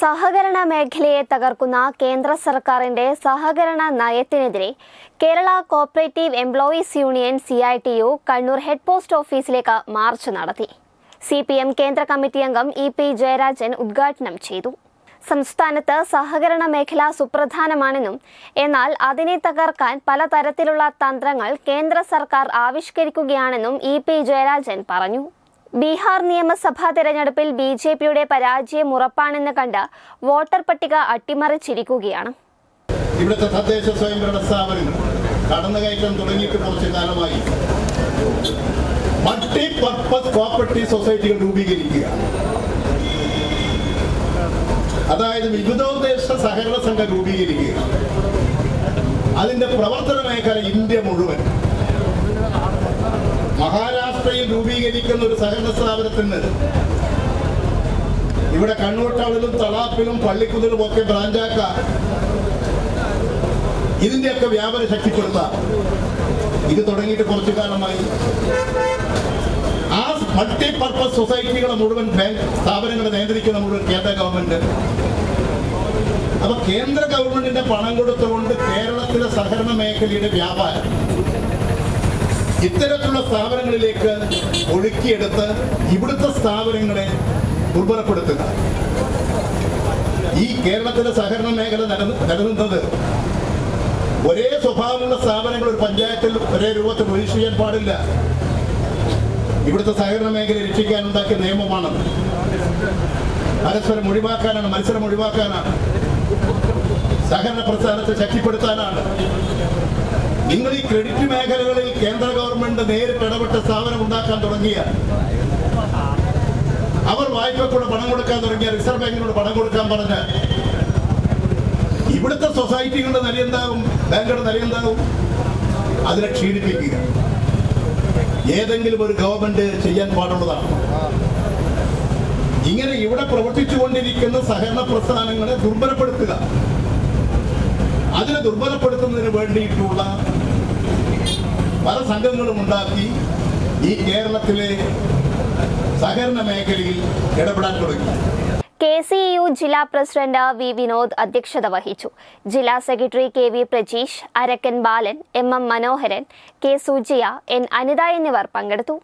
സഹകരണ മേഖലയെ തകർക്കുന്ന കേന്ദ്ര സർക്കാരിന്റെ സഹകരണ നയത്തിനെതിരെ Kerala cooperative employees union C I T U Kannur head post ഓഫീസിലേക്ക് മാർച്ച് നടത്തി. സി പി എം കേന്ദ്ര കമ്മിറ്റി അംഗം ഇ പി ജയരാജൻ ഉദ്ഘാടനം ചെയ്തു. സംസ്ഥാനത്ത് സഹകരണ മേഖല സുപ്രധാനമാണെന്നും എന്നാൽ അതിനെ തകർക്കാൻ പലതരത്തിലുള്ള തന്ത്രങ്ങൾ കേന്ദ്ര സർക്കാർ ആവിഷ്കരിക്കുകയാണെന്നും ഇ പി ജയരാജൻ പറഞ്ഞു. ബീഹാർ നിയമസഭാ തെരഞ്ഞെടുപ്പിൽ ബി ജെ പിയുടെ പരാജയം ഉറപ്പാണെന്ന് കണ്ട് വോട്ടർ പട്ടിക അട്ടിമറിച്ചിരിക്കുകയാണ്. ഇവിടുത്തെ തദ്ദേശ സ്വയംഭരണ സ്ഥാപനങ്ങൾ കടന്നുകയറ്റം തുടങ്ങിയിട്ട് കുറച്ച് കാലമായി മൾട്ടി പർപ്പസ് പ്രോപ്പർട്ടി സൊസൈറ്റികൾ രൂപീകരിക്കുക അതായത് വിവിധോദ്ദേശ സഹകരണ സംഘം രൂപീകരിക്കുക അതിന്റെ പ്രവർത്തന മേഖല ഇന്ത്യ മുഴുവൻ മഹാരാഷ്ട്രയിൽ ഒരു സഹകരണ സ്ഥാപനത്തിന് ഇവിടെ കണ്ണൂർ ടൗണിലും തളാപ്പിലും പള്ളിക്കുന്നിലും ഒക്കെ ബ്രാഞ്ചാക്ക ഇതിന്റെയൊക്കെ വ്യാപാര ശക്തിപ്പെടുത്താം. ഇത് തുടങ്ങിയിട്ട് കുറച്ചു കാലമായി. ആ മൾട്ടി പർപ്പസ് സൊസൈറ്റികളെ മുഴുവൻ ബാങ്ക് സ്ഥാപനങ്ങളെ നിയന്ത്രിക്കുന്ന മുഴുവൻ കേന്ദ്ര ഗവൺമെന്റ്. അപ്പൊ കേന്ദ്ര ഗവൺമെന്റിന്റെ പണം കൊടുത്തുകൊണ്ട് കേരളത്തിലെ സഹകരണ മേഖലയുടെ വ്യാപാരം ഇത്തരത്തിലുള്ള സ്ഥാപനങ്ങളിലേക്ക് ഒഴുക്കിയെടുത്ത് ഇവിടുത്തെ സ്ഥാപനങ്ങളെ ദുർബലപ്പെടുത്തുക ഈ കേരളത്തിലെ സഹകരണ മേഖല നിലനി- നിലനിന്നത് ഒരേ സ്വഭാവമുള്ള സ്ഥാപനങ്ങൾ ഒരു പഞ്ചായത്തിൽ ഒരേ രൂപത്തിൽ രജിസ്റ്റർ ചെയ്യാൻ പാടില്ല. ഇവിടുത്തെ സഹകരണ മേഖല രക്ഷിക്കാൻ ഉണ്ടാക്കിയ നിയമമാണ് പരസ്പരം ഒഴിവാക്കാനാണ് മത്സരം ഒഴിവാക്കാനാണ്. സഹകരണ പ്രസ്ഥാനത്തെ ശക്തിപ്പെടുത്താനാണ്. നിങ്ങൾ ഈ ക്രെഡിറ്റ് മേഖലകളിൽ കേന്ദ്ര ഗവൺമെന്റ് നേരിട്ട് ഇടപെട്ട സ്ഥാപനം ഉണ്ടാക്കാൻ തുടങ്ങിയ അവർ വായ്പക്കൂടെ പണം കൊടുക്കാൻ തുടങ്ങിയ റിസർവ് ബാങ്കിനോട് പണം കൊടുക്കാൻ പറഞ്ഞ് ഇവിടുത്തെ സൊസൈറ്റികളുടെ നില എന്താകും ബാങ്കുകളുടെ നില എന്താകും അതിനെ ക്ഷീണിപ്പിക്കുക. ഏതെങ്കിലും ഒരു ഗവൺമെന്റ് ചെയ്യാൻ പാടുള്ളതാണ്. ഇങ്ങനെ ഇവിടെ പ്രവർത്തിച്ചുകൊണ്ടിരിക്കുന്ന സഹകരണ പ്രസ്ഥാനങ്ങളെ ദുർബലപ്പെടുത്തുക. അതിനെ ദുർബലപ്പെടുത്തുന്നതിന് വേണ്ടിയിട്ടുള്ള പല സംഘങ്ങളും ഉണ്ടാക്കി ഈ കേരളത്തിലെ സഹകരണ മേഖലയിൽ ഇടപെടാൻ തുടങ്ങി. കെ സി യു ജില്ലാ പ്രസിഡന്റ് വി വിനോദ് അധ്യക്ഷത വഹിച്ചു. ജില്ലാ secretary K V Prajeesh Arakkan Balan M M Manoharan K Sujiya N Anitha എന്നിവർ പങ്കെടുത്തു.